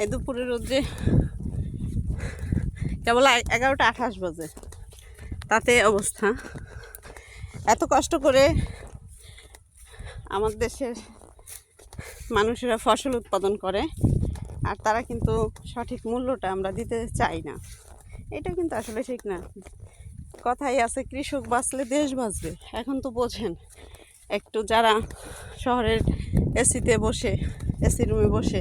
এই দুপুরের রোদ্রে কেবল এগারোটা আঠাশ বাজে। তাতে অবস্থা। এত কষ্ট করে আমার দেশের মানুষেরা ফসল উৎপাদন করে, আর তারা কিন্তু সঠিক মূল্যটা আমরা দিতে চাই না। এটা কিন্তু আসলে ঠিক না। কথাই আছে, কৃষক বাঁচলে দেশ বাঁচবে। এখন তো বোঝেন একটু যারা শহরের এসিতে বসে, এসি রুমে বসে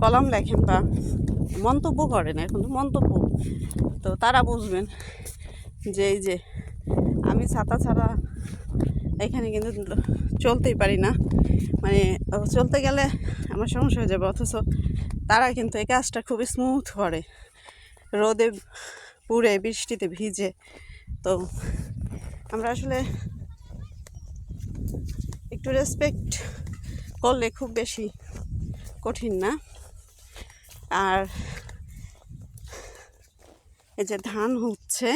কলাম লেখেন বা মন্তব্য করেন এখন মন্তব্য। তো তারা বুঝবেন যে এই যে আমি ছাতা ছাড়া এখানে কিন্তু চলতেই পারি না। মানে চলতে গেলে আমার সমস্যা হয়ে যাবে, অথচ তারা কিন্তু এই কাজটা খুবই স্মুথ করে। রোদে পুড়ে, বৃষ্টিতে ভিজে, তো আমরা আসলে একটু রেসপেক্ট করলে খুব বেশি কঠিন না। আর এই যে ধান হচ্ছে,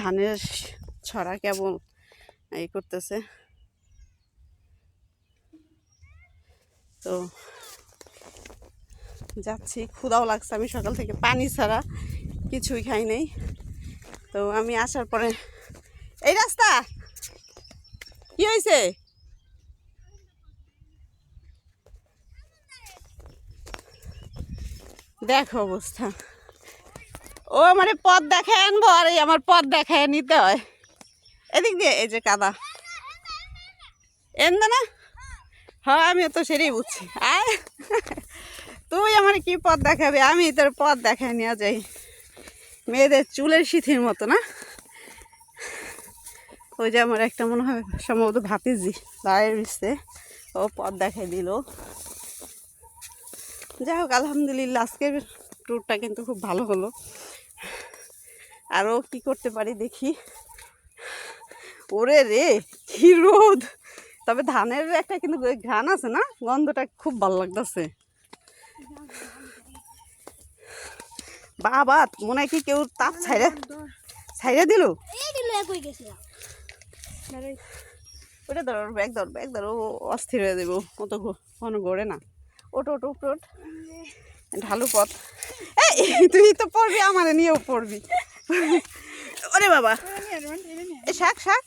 ধানের ছড়া কেবল এই করতেছে। তো যাচ্ছি ক্ষুদাও লাগছে, আমি সকাল থেকে পানি ছাড়া কিছুই খাই নাই। তো আমি আসার পরে এই রাস্তা। কি হয়েছে দেখো অবস্থা। ও আমার পথ দেখায় আনব, আর এই আমার পথ দেখায় নিতে হয়। এদিক দিয়ে, এই যে কাদা। এনদে না? হ্যাঁ আমি তো সেটাই বুঝছি। আয়। তুই আমার কি পথ দেখাবি? আমি তোর পথ দেখায় নিয়ে যাই। মেয়েদের চুলের সিথির মতো, না? ওই যে আমার একটা মনে হয় সম্ভবত ভাতিজি দাঁড়িয়ে রয়েছে ও পথ দেখাই দিল। যাই হোক, আলহামদুলিল্লাহ, আজকের ট্যুরটা কিন্তু খুব ভালো হলো। আরও কি করতে পারি দেখি। ওরে রে, কি রোদ! তবে ধানের একটা কিন্তু ঘ্রাণ আছে না? গন্ধটা খুব ভালো লাগতেছে। বাবা, মনে হয় কি কেউ তাপ ছাইড়ে ছাইড়ে দিল এই দিল একই গেছিলাম ওটা ধরো ব্যাগ ধর ব্যাগ ধরো ও অস্থির হয়ে দেবো অত কোনো গড়ে না। ওটো ওটো উপরে ওঠ। ঢালু পথ এই তুই তো পড়বি আমারে নিয়েও পড়বি। ওরে বাবা। এ শাক শাক।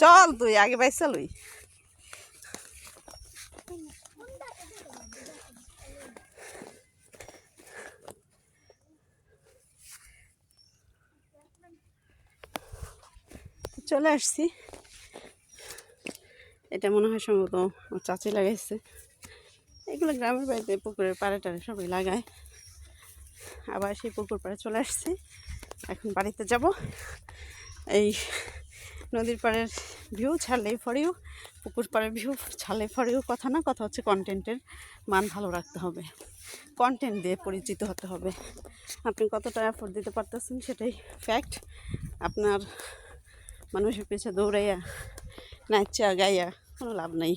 চল তুই আগে বাইস চলে আসছি। এটা মনে হয় সম্ভবত চাচি লাগাইছে। এগুলো গ্রামের বাড়িতে পুকুরের পাড়ে টাড়ে সবাই লাগায়। আবার সেই পুকুর পাড়ে চলে আসছি। এখন বাড়িতে যাব। এই নদীর পাড়ের ভিউ ছাড়লেই ফরেও পুকুর পাড়ের ভিউ ছাড়লে ফরেও কথা না, কথা হচ্ছে কন্টেন্টের মান ভালো রাখতে হবে। কন্টেন্ট দিয়ে পরিচিত হতে হবে। আপনি কতটা এফোর্ট দিতে পারতেছেন সেটাই ফ্যাক্ট আপনার মানুষের পিছে দৌড়াইয়া নাচা গাইয়া কোনো লাভ নাই।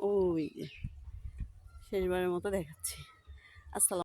ওই শেষবারের মতো দেখাচ্ছি। আসসালাম।